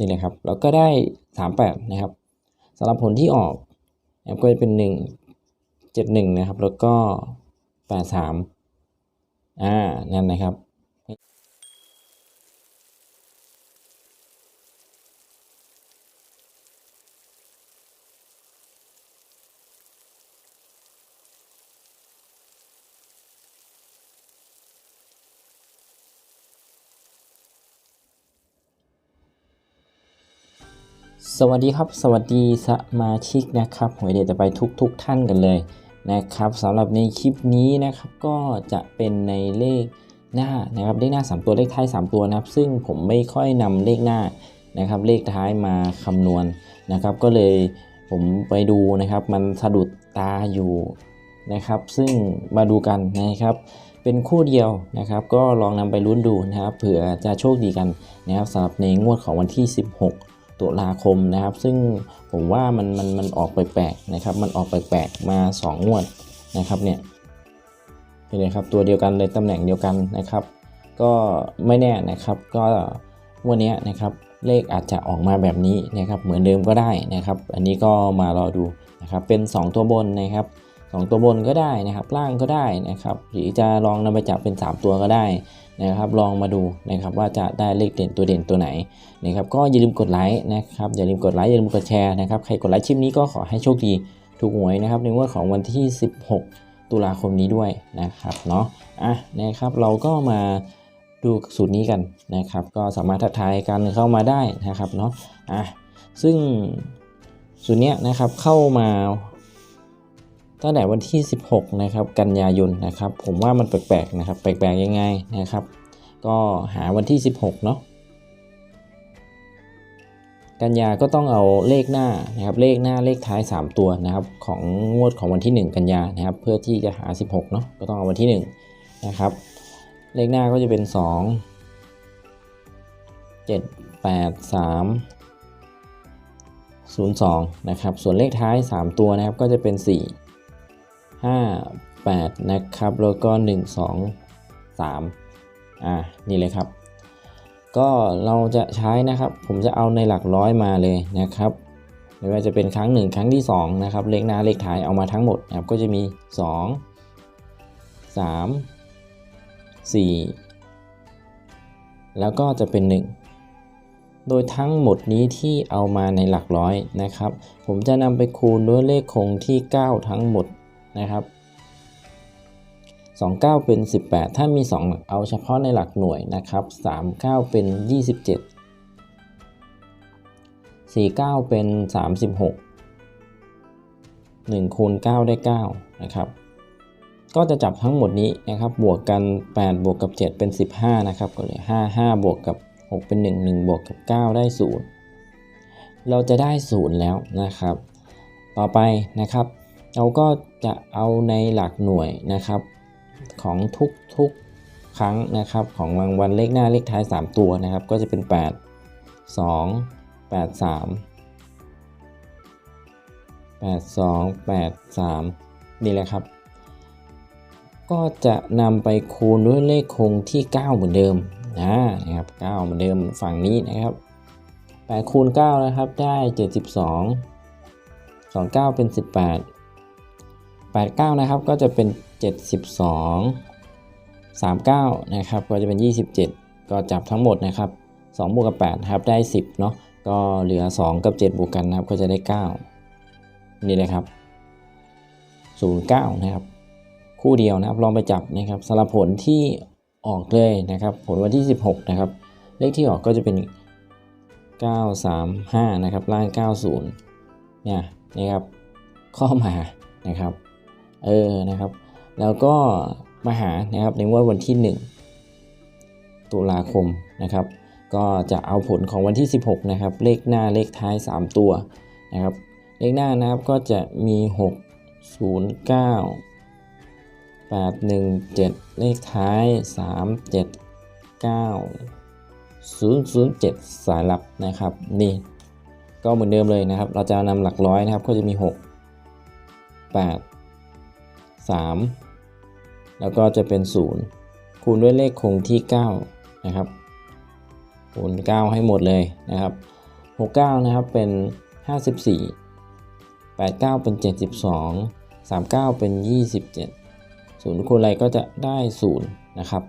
นี่แหละครับเราก็ได้สามแปดนะครับสำหรับผลที่ออกนะครับก็จะเป็นหนึ่งเจ็ดหนึ่งนะครับ แล้วก็แปดสามอ่านั่นนะครับ สวัสดีครับ สวัสดีสมาชิกนะครับหวยเด็ดจะไปทุกทุกๆท่านกันเลยนะครับสำหรับในคลิปนี้นะครับก็จะเป็นในเลขหน้านะครับเลขหน้า 3 ตัวเลขท้าย 3 ตัวนะครับ ซึ่งผมไม่ค่อยนำเลขหน้านะครับเลขท้ายมาคำนวณนะครับ ก็เลยผมไปดูนะครับ มันสะดุดตาอยู่นะครับ ซึ่งมาดูกันนะครับ เป็นคู่เดียวนะครับ ก็ลองนำไปลุ้นดูนะครับเผื่อจะโชคดีกันนะครับสำหรับในงวดของวันที่ 16 ตุลาคมนะครับ ซึ่งผมว่ามันมันมันออกแปลกนะครับ มันออกแปลกมา 2 งวดนะครับเนี่ยนี่เลยครับตัวเดียวกันเลยตำแหน่งเดียวกันนะครับ ก็ไม่แน่นะครับก็วันนี้นะครับเลขอาจจะออกมาแบบนี้นะครับเหมือนเดิมก็ได้นะครับ อันนี้ก็มารอดูนะครับเป็น 2 ตัวบนนะครับ 2 ตัวบนก็ได้นะครับ ล่างก็ได้นะครับ หรือจะลองนำไปจับเป็น 3 ตัวก็ได้นะครับ ลองมาดูนะครับว่าจะได้เลขเด่นตัวเด่นตัวไหนนะครับ ก็อย่าลืมกดไลค์นะครับ อย่าลืมกดไลค์อย่าลืมกดแชร์นะครับ ใครกดไลค์คลิปนี้ก็ขอให้โชคดีถูกหวยนะครับในงวดของวันที่ 16 ตุลาคมนี้ด้วยนะครับเนาะ อะนะครับเราก็มาดูสูตรนี้กันนะครับ ก็สามารถทักทายกันเข้ามาได้นะครับเนาะ อะซึ่งสูตรเนี้ยนะครับเข้ามา ตั้งแต่วันที่ 16 นะครับ กันยายนนะครับ ผมว่ามันแปลกๆนะครับ แปลกๆยังไงนะครับ ก็หาวันที่ 16 เนาะกันยาก็ต้องเอาเลขหน้านะครับ เลขหน้าเลขท้าย 3 ตัวนะครับ ของงวดของวันที่ 1 กันยานะครับ เพื่อที่จะหา 16 เนาะก็ต้องเอาวันที่ 1 นะครับ เลขหน้าก็จะเป็น 2 7 8 3 02 นะครับ ส่วนเลขท้าย 3 ตัวนะครับ ก็จะเป็น 4 5 8 นะครับ แล้วก็ 1 2 3 อ่า นี่เลยครับ ก็เราจะใช้นะครับ ผมจะเอาในหลักร้อยมาเลยนะครับไม่ว่าจะเป็นครั้ง 1 ครั้งที่ 2 นะครับ เลขหน้าเลขท้ายเอามาทั้งหมดนะครับ ก็จะมี 2 3 4 แล้วก็จะเป็น 1 โดยทั้งหมดนี้ที่เอามาในหลักร้อยนะครับ ผมจะนำไปคูณด้วยเลขคงที่ 9 ทั้งหมด นะครับ 29 เป็น 18 ถ้ามี 2 เอาเฉพาะในหลักหน่วยนะครับ 39 เป็น 27 49 เป็น 36 1คูณ9ได้9นะครับก็จะจับทั้งหมดนี้นะครับบวกกัน 8 บวกกับ 7 เป็น 15 นะครับก็เลย5 5 บวกกับ 6 เป็น 1 1 บวกกับ 9 ได้ 0 เราจะได้ 0 แล้วนะครับ ต่อไปนะครับ เราก็จะเอาในหลักหน่วยนะครับ ของทุกๆครั้งนะครับ ของรางวัลเลขหน้าเลขท้าย 3 ตัวนะครับ ก็จะเป็น 8 2 8 3 8 2 8 3 นี่แหละครับ ก็จะนำไปคูณด้วยเลขคงที่ 9 เหมือนเดิมนะนะครับ 9 เหมือนเดิมฝั่งนี้นะครับ8คูณ9นะครับได้ 72 29 เป็น 18 89 นะครับก็จะเป็น 72 39 นะครับก็จะเป็น 27 ก็จับทั้งหมดนะครับ2บวกกับ8ครับได้ 10เนาะก็เหลือ 2 กับ 7 บวกกันนะครับก็จะได้ 9 นี่เลยครับ 09 นะครับ คู่เดียวนะครับลองไปจับนะครับสำหรับผลที่ออกเลยนะครับ ผลวันที่ 16 นะครับ เลขที่ออกก็จะเป็น 935 นะครับล่าง 90 เนี่ยนะครับ ข้อมานะครับ เออนะครับ แล้วก็มาหานะครับในงวดวันที่ 1 ตุลาคมนะครับ ก็จะเอาผลของวันที่ 16 นะครับ เลขหน้าเลขท้าย 3 ตัวนะครับ เลขหน้านะครับก็จะมี 6 0 9 8 1 7 เลขท้าย 3 7 9 0 0 7 สายลับนะครับนี่ก็เหมือนเดิมเลยนะครับ เราจะนำหลักร้อยนะครับ ก็จะมี 6 8 3 แล้วก็จะเป็น 0 คูณด้วยเลขคงที่ 9 นะครับ คูณ 9 ให้หมดเลยนะครับ 69 นะครับเป็น 54 89 เป็น 72 39 เป็น 27ศูนย์คูณอะไรก็จะได้ 0 นะครับ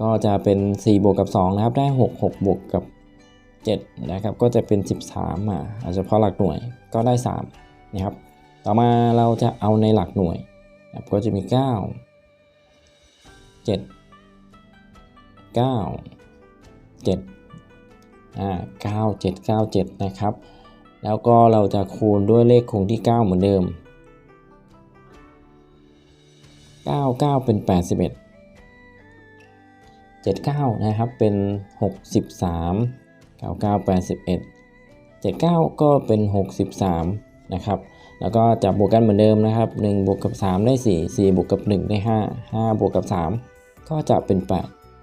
ก็จะเป็น 4 บวกกับ 2 นะครับ ได้ 6 6 บวกกับ 7 นะครับ ก็จะเป็น 13อะอาจจะเพาะหลักหน่วยก็ได้ 3 นะครับ ต่อมาเราจะเอาในหลักหน่วย นะครับก็จะมี 9 7 9 7อ่า9 7 9 7 นะครับ แล้วก็เราจะคูณด้วยเลขคงที่ 9 เหมือนเดิม 9 9 เป็น 81 79 นะครับ เป็น 63 99 81 79 ก็เป็น 63 นะครับ แล้วก็จับบวกกันเหมือนเดิมนะครับ1บวกกับ 3 ได้ 4 4บวกกับ 1 ได้ 5 5บวกกับ 3 ก็จะเป็น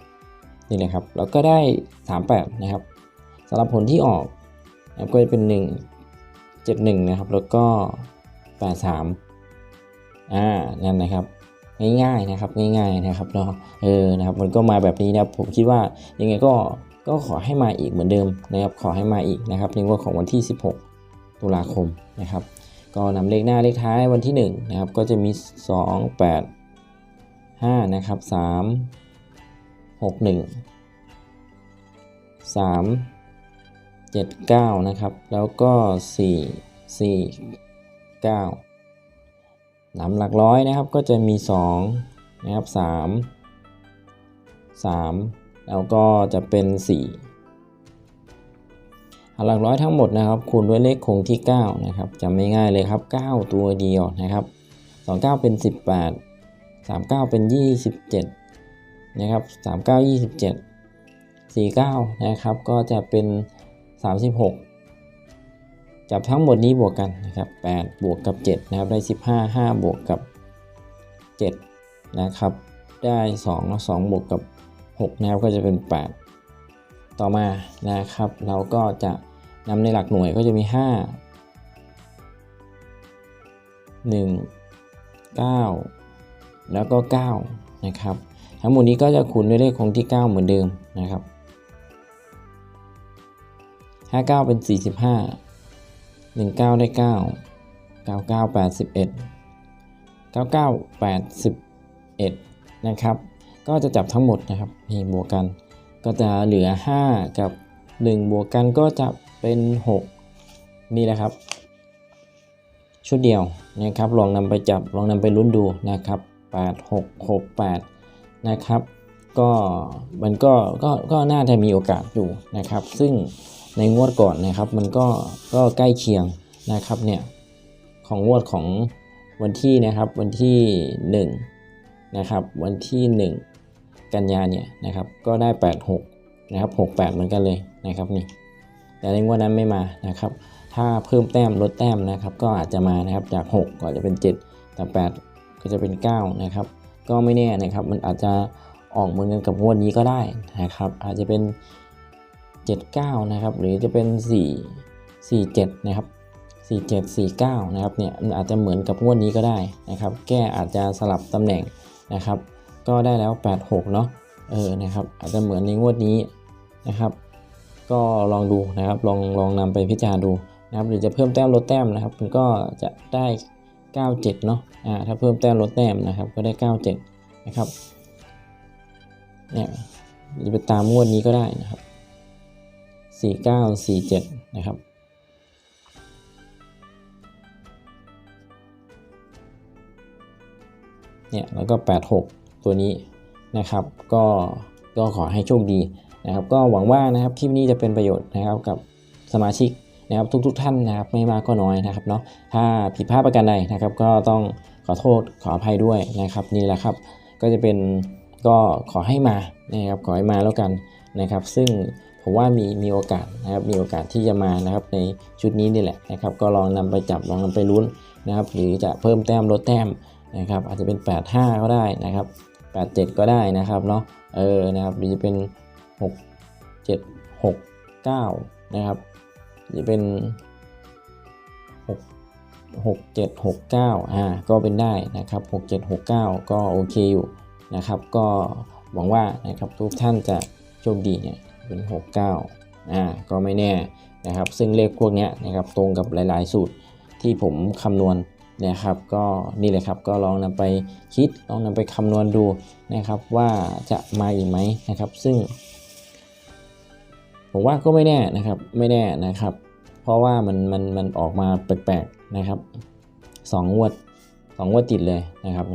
8 นี่นะครับ แล้วก็ได้ 38 นะครับสำหรับผลที่ออกนะก็จะเป็น 1 71 นะครับ แล้วก็ 83 อ่า นั่นนะครับ ง่ายๆนะครับ ง่ายๆนะครับเนาะ เออ นะครับ มันก็มาแบบนี้นะครับ ผมคิดว่ายังไงก็ ก็ขอให้มาอีกเหมือนเดิมนะครับ ขอให้มาอีกนะครับในงวดของวันที่ 16 ตุลาคมนะครับ ก็นำเลขหน้าเลขท้ายวันที่1นะครับก็จะมี 2 8 5นะครับ3 6 1 3 7 9นะครับแล้วก็ 4 4 9นำหลักร้อยนะครับก็จะมี2นะครับ3 3 แล้วก็จะเป็น 4 หลักร้อยทั้งหมดนะครับคูณด้วยเลขคงที่9นะครับจำไม่ง่ายเลยครับ 9 ตัวเดียวนะครับ 29 เป็น 18 39 เป็น 27 นะครับ 39 27 49 นะครับ ก็จะเป็น 36 จับทั้งหมดนี้บวกกันนะครับ8บวกกับ 7 นะครับ ได้ 15 5 บวกกับ 7 นะครับ ได้2แล้ว2บวกกับ 6 นะครับ ก็จะเป็น 8 ต่อมานะครับ เราก็จะ นำในหลักหน่วยก็จะมี 5 1 9 แล้วก็ 9 นะครับ ทั้งหมดนี้ก็จะคูณด้วยเลขคงที่ 9 เหมือนเดิมนะครับ 59 เป็น 45 19 ได้ 9 99 81 99 81 นะครับ ก็จะจับทั้งหมดนะครับนี่บวกกัน ก็จะเหลือ 5 กับ 1 บวกกันก็จะ เป็น 6 นี่แหละครับ ชุดเดียวนะครับลองนำไปจับลองนำไปลุ้นดูนะครับ8 6 6 8นะครับก็มันก็ก็ก็น่าจะมีโอกาสอยู่นะครับ ซึ่งในงวดก่อนนะครับมันก็ก็ใกล้เคียงนะครับเนี่ยของงวดของวันที่นะครับวันที่ 1 นะครับ วันที่ 1 กันยาเนี่ยนะครับก็ได้ 86 นะครับ 68 เหมือนกันเลยนะครับนี่ แต่ในงวดนั้นไม่มานะครับถ้าเพิ่มแต้มลดแต้มนะครับ ก็อาจจะมานะครับจาก 6 ก็จะเป็น7แต่8ก็จะเป็น 9 นะครับ ก็ไม่แน่นะครับ มันอาจจะออกเหมือนกันกับงวดนี้ก็ได้นะครับ อาจจะเป็น 79 นะครับ หรือจะเป็น 4 47 นะครับ 47 49 นะครับเนี่ยมันอาจจะเหมือนกับงวดนี้ก็ได้นะครับ แก้อาจจะสลับตำแหน่งนะครับ ก็ได้แล้ว 86 เนาะเออนะครับอาจจะเหมือนในงวดนี้นะครับ ก็ลองดูนะครับลองลองนำไปพิจารณาดูนะครับหรือจะเพิ่มแต้มลดแต้มนะครับมันก็จะได้ 97 เนาะอ่าถ้าเพิ่มแต้มลดแต้มนะครับก็ได้ 97 นะครับเนี่ยจะไปตามงวดนี้ก็ได้นะครับ 49 47 นะครับเนี่ยแล้วก็ 86 ตัวนี้นะครับ ก็ก็ขอให้โชคดี นะครับก็หวังว่านะครับคลิปนี้จะเป็นประโยชน์นะครับกับสมาชิกนะครับทุกๆทท่านนะครับไม่มากก็น้อยนะครับเนาะถ้าผิดพลาดประการใดนะครับ ก็ต้องขอโทษขออภัยด้วยนะครับนี่แหละครับก็จะเป็นก็ขอให้มานะครับขอให้มาแล้วกันนะครับ ซึ่งผมว่ามีมีโอกาสนะครับมีโอกาสที่จะมานะครับในชุดนี้นี่แหละนะครับ ก็ลองนำไปจับลองนำไปลุ้นนะครับ หรือจะเพิ่มแต้มลดแต้มนะครับอาจจะเป็น 85 ก็ได้นะครับ 87 ก็ได้นะครับเนาะเออนะครับหรือจะเป็น 6 7 6 9 นะครับหรือเป็น 6 6 7 6 9อ่าก็เป็นได้นะครับ 6 7 6 9 ก็โอเคอยู่นะครับ ก็หวังว่านะครับทุกท่านจะโชคดีเนี่ยเป็น 69อ่าก็ไม่แน่นะครับ ซึ่งเลขพวกเนี้ยนะครับตรงกับหลาย ๆ สูตรที่ผมคำนวณนะครับ ก็นี่เลยครับก็ลองนำไปคิดลองนำไปคำนวณดูนะครับว่าจะมาอีกไหมนะครับ ซึ่ง ผมว่าก็ไม่แน่นะครับไม่แน่นะครับ เพราะว่ามันมันมันออกมาแปลกๆนะครับสองวดสองวดติดเลยนะครับ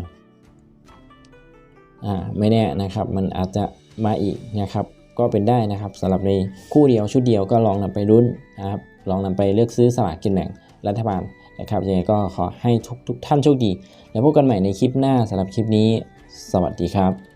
อ่าไม่แน่นะครับมันอาจจะมาอีกนะครับก็เป็นได้นะครับสำหรับในคู่เดียวชุดเดียวก็ลองนำไปรุ่นนะครับลองนำไปเลือกซื้อสลากกินแบ่งรัฐบาลนะครับยังไงก็ขอให้ทุกทุกท่านโชคดี แล้วพบกันใหม่ในคลิปหน้าสำหรับคลิปนี้ สวัสดีครับ